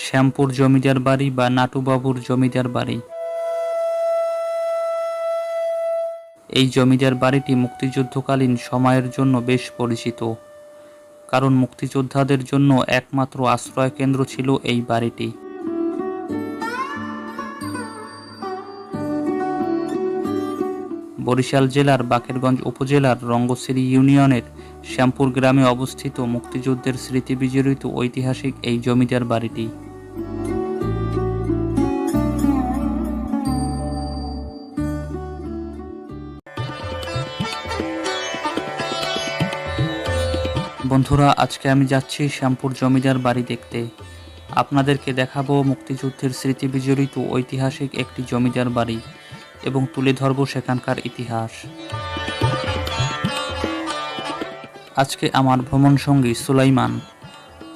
শ্যামপুর জমিদার বাড়ি বা নাটুবাবুর জমিদার বাড়ি। এই জমিদার বাড়িটি মুক্তিযুদ্ধকালীন সময়ের জন্য বেশ পরিচিত, কারণ মুক্তিযোদ্ধাদের জন্য একমাত্র আশ্রয় কেন্দ্র ছিল এই বাড়িটি। বরিশাল জেলার বাকেরগঞ্জ উপজেলার রঙ্গশ্রী ইউনিয়নের শ্যামপুর গ্রামে অবস্থিত মুক্তিযুদ্ধের স্মৃতি বিজড়িত ঐতিহাসিক এই জমিদার বাড়িটি। বন্ধুরা, আজকে আমি যাচ্ছি শ্যামপুর জমিদার বাড়ি দেখতে। আপনাদেরকে দেখাবো মুক্তিযুদ্ধের স্মৃতি বিজড়িত ঐতিহাসিক একটি জমিদার বাড়ি। এবং তুলে ধরব সেখানকার ইতিহাস। আজকে আমার ভ্রমণ সঙ্গী সুলাইমান।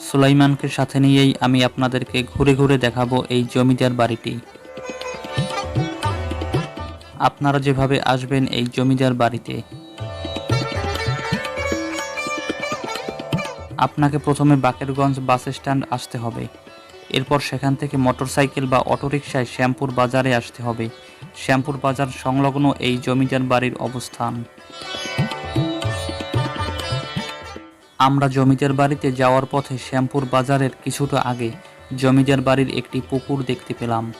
সুলাইমানকে সাথে নিয়েই আমি আপনাদেরকে ঘুরে ঘুরে দেখাবো এই জমিদার বাড়িটি। আপনারা যেভাবে আসবেন এই জমিদার বাড়িতে। আপনাকে প্রথমে বাকেরগঞ্জ বাস স্ট্যান্ড আসতে হবে। এরপর সেখান থেকে মোটরসাইকেল বা অটোরিকশায় শ্যামপুর বাজারে আসতে হবে। শ্যামপুর বাজার সংলগ্ন এই জমিদার বাড়ির অবস্থান। আমরা জমিদার বাড়িতে যাওয়ার পথে শ্যামপুর বাজারের কিছুটা আগে জমিদার বাড়ির একটি পুকুর দেখতে পেলাম।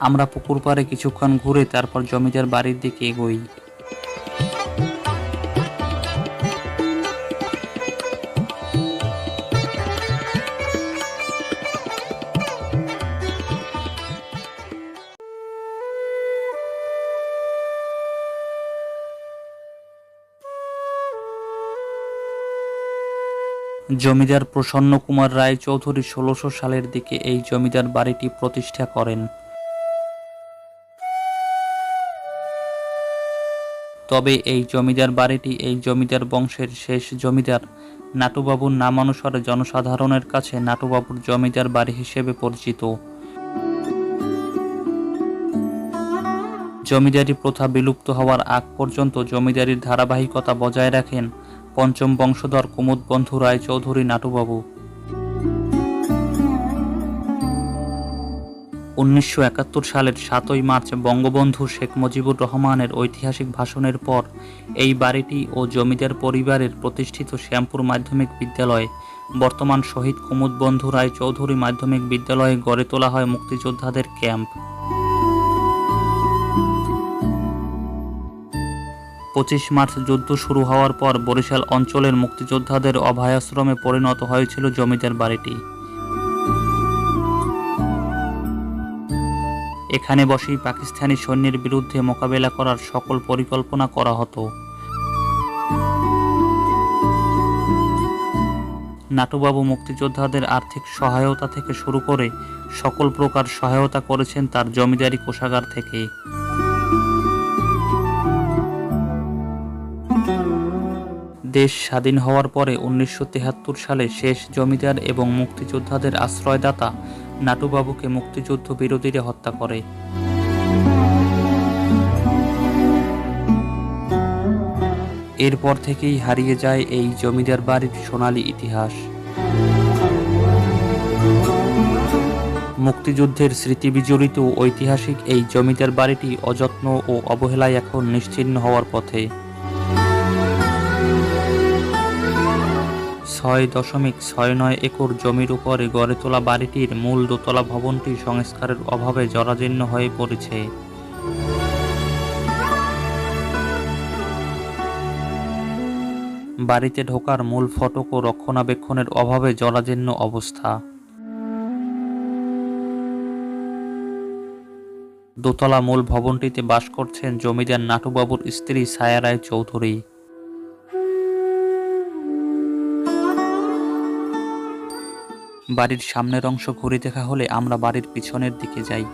আমরা পুকুর পাড়ে কিছুক্ষণ ঘুরে তারপর জমিদার বাড়ির দিকে এগোই। জমিদার প্রসন্ন কুমার রায় চৌধুরী ষোলোশো সালের দিকে এই জমিদার বাড়িটি প্রতিষ্ঠা করেন। তবে এই জমিদার বাড়িটি এই জমিদার বংশের শেষ জমিদার। নাটুবাবুর নামানুসারে জনসাধারণের কাছে নাটুবাবুর জমিদার বাড়ি হিসেবে পরিচিত। জমিদারি প্রথা বিলুপ্ত হওয়ার আগ পর্যন্ত জমিদারির ধারাবাহিকতা বজায় রাখেন পঞ্চম বংশধর কুমুদ বন্ধু রায় চৌধুরী নাটুবাবু। উনিশশো একাত্তর সালের সাতই মার্চ বঙ্গবন্ধু শেখ মুজিবুর রহমানের ঐতিহাসিক ভাষণের পর এই বাড়িটি ও জমিদার পরিবারের প্রতিষ্ঠিত শ্যামপুর মাধ্যমিক বিদ্যালয় বর্তমান শহীদ কুমুদ বন্ধু রায় চৌধুরী মাধ্যমিক বিদ্যালয়ে গড়ে তোলা হয় মুক্তিযোদ্ধাদের ক্যাম্প। পঁচিশ মার্চ যুদ্ধ শুরু হওয়ার পর বরিশাল অঞ্চলের মুক্তিযোদ্ধাদের অভয়াশ্রমে পরিণত হয়েছিল জমিদার বাড়িটি। এখানে বসেই পাকিস্তানি সৈন্যের বিরুদ্ধে মোকাবেলা করার সকল পরিকল্পনা করা হতো। নাটুবাবু মুক্তিযোদ্ধাদের আর্থিক সহায়তা থেকে শুরু করে সকল প্রকার সহায়তা করেছেন তার জমিদারি কোষাগার থেকে। দেশ স্বাধীন হওয়ার পরে উনিশশো সালে শেষ জমিদার এবং মুক্তিযোদ্ধাদের আশ্রয়দাতা নাটুবাবুকে মুক্তিযুদ্ধ বিরোধীরা হত্যা করে। এরপর থেকেই হারিয়ে যায় এই জমিদার বাড়ির সোনালী ইতিহাস। মুক্তিযুদ্ধের স্মৃতি বিজড়িত ঐতিহাসিক এই জমিদার বাড়িটি অযত্ন ও অবহেলায় এখন নিশ্চিহ্ন হওয়ার পথে। ছয় দশমিক ছয় নয় একর জমির উপরে গড়ে তোলা বাড়িটির মূল দোতলা ভবনটি সংস্কারের অভাবে জরাজীর্ণ হয়ে পড়েছে। বাড়িতে ঢোকার মূল ফটক ও রক্ষণাবেক্ষণের অভাবে জরাজীর্ণ অবস্থা। দোতলা মূল ভবনটিতে বাস করছেন জমিদার নাটুবাবুর স্ত্রী ছায়া রায় চৌধুরী বাড়ির সামনের অংশ ঘুরে দেখা হলে আমরা বাড়ির পিছনের দিকে যাই।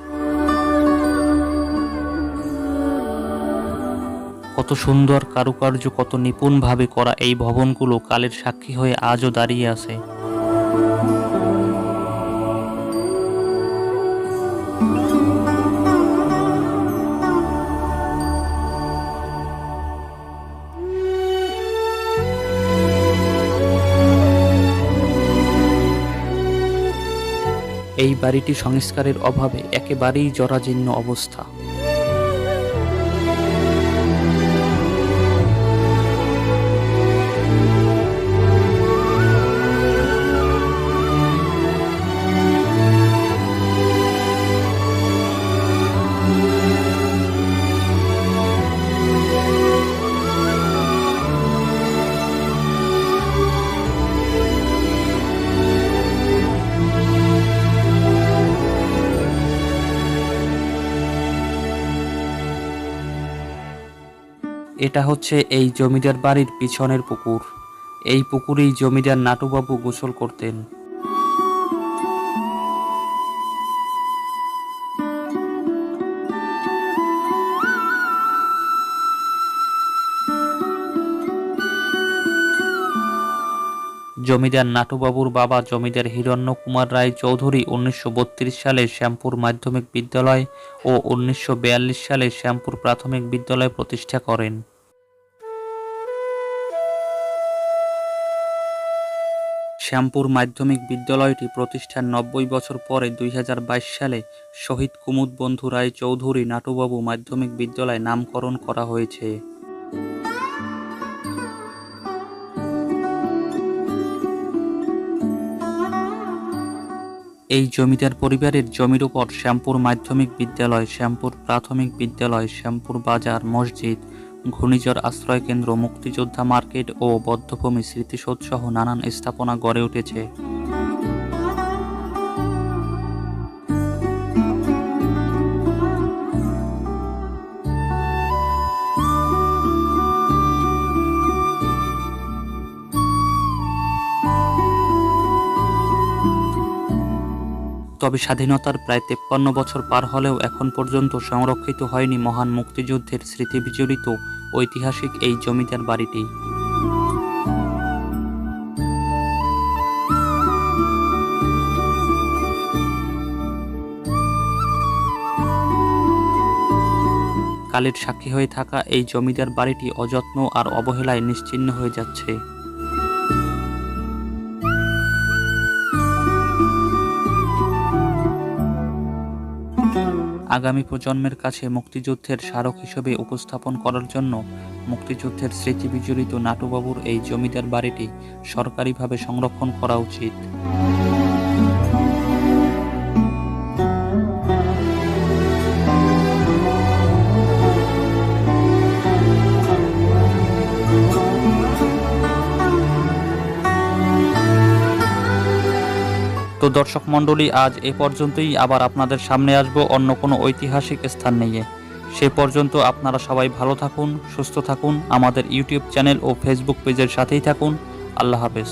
কত সুন্দর কারুকার্য, কত নিপুণভাবে করা এই ভবনগুলো কালের সাক্ষী হয়ে আজও দাঁড়িয়ে আছে। এই বাড়িটি সংস্কারের অভাবে একেবারেই জরাজীর্ণ অবস্থা। এটা হচ্ছে এই জমিদার বাড়ির পিছনের পুকুর। এই পুকুরেই জমিদার নাটুবাবু গোসল করতেন। জমিদার নাটুবাবুর বাবা জমিদার হিরণ্য কুমার রায় চৌধুরী উনিশশো বত্রিশ সালে শ্যামপুর মাধ্যমিক বিদ্যালয় ও উনিশশো বিয়াল্লিশ সালে শ্যামপুর প্রাথমিক বিদ্যালয় প্রতিষ্ঠা করেন। শ্যামপুর মাধ্যমিক বিদ্যালয়টি প্রতিষ্ঠার নব্বই বছর পরে দুই হাজার বাইশ সালে শহীদ কুমুদ বন্ধু রায় চৌধুরী নাটুবাবু মাধ্যমিক বিদ্যালয় নামকরণ করা হয়েছে। এই জমিদার পরিবারের জমির উপর শ্যামপুর মাধ্যমিক বিদ্যালয়, শ্যামপুর প্রাথমিক বিদ্যালয়, শ্যামপুর বাজার, মসজিদ, ঘূর্ণিঝড় আশ্রয় কেন্দ্র, মুক্তিযোদ্ধা মার্কেট ও বদ্ধভূমি স্মৃতিসৌধসহ নানান স্থাপনা গড়ে উঠেছে। তবে স্বাধীনতার প্রায় তেপ্পান্ন বছর পার হলেও এখন পর্যন্ত সংরক্ষিত হয়নি মহান মুক্তিযুদ্ধের স্মৃতি বিজড়িত ঐতিহাসিক এই জমিদার বাড়িটি। কালের সাক্ষী হয়ে থাকা এই জমিদার বাড়িটি অযত্ন আর অবহেলায় নিশ্চিহ্ন হয়ে যাচ্ছে। আগামী প্রজন্মের কাছে মুক্তিযুদ্ধের স্মারক হিসেবে উপস্থাপন করার জন্য মুক্তিযুদ্ধের স্মৃতিবিজড়িত নাটুবাবুর এই জমিদার বাড়িটি সরকারিভাবে সংরক্ষণ করা উচিত। তো দর্শক মণ্ডলী, আজ এ পর্যন্তই। আবার আপনাদের সামনে আসব অন্য কোনো ঐতিহাসিক স্থান নিয়ে। সে পর্যন্ত আপনারা সবাই ভালো থাকুন, সুস্থ থাকুন। আমাদের ইউটিউব চ্যানেল ও ফেসবুক পেজের সাথেই থাকুন। আল্লাহ হাফেজ।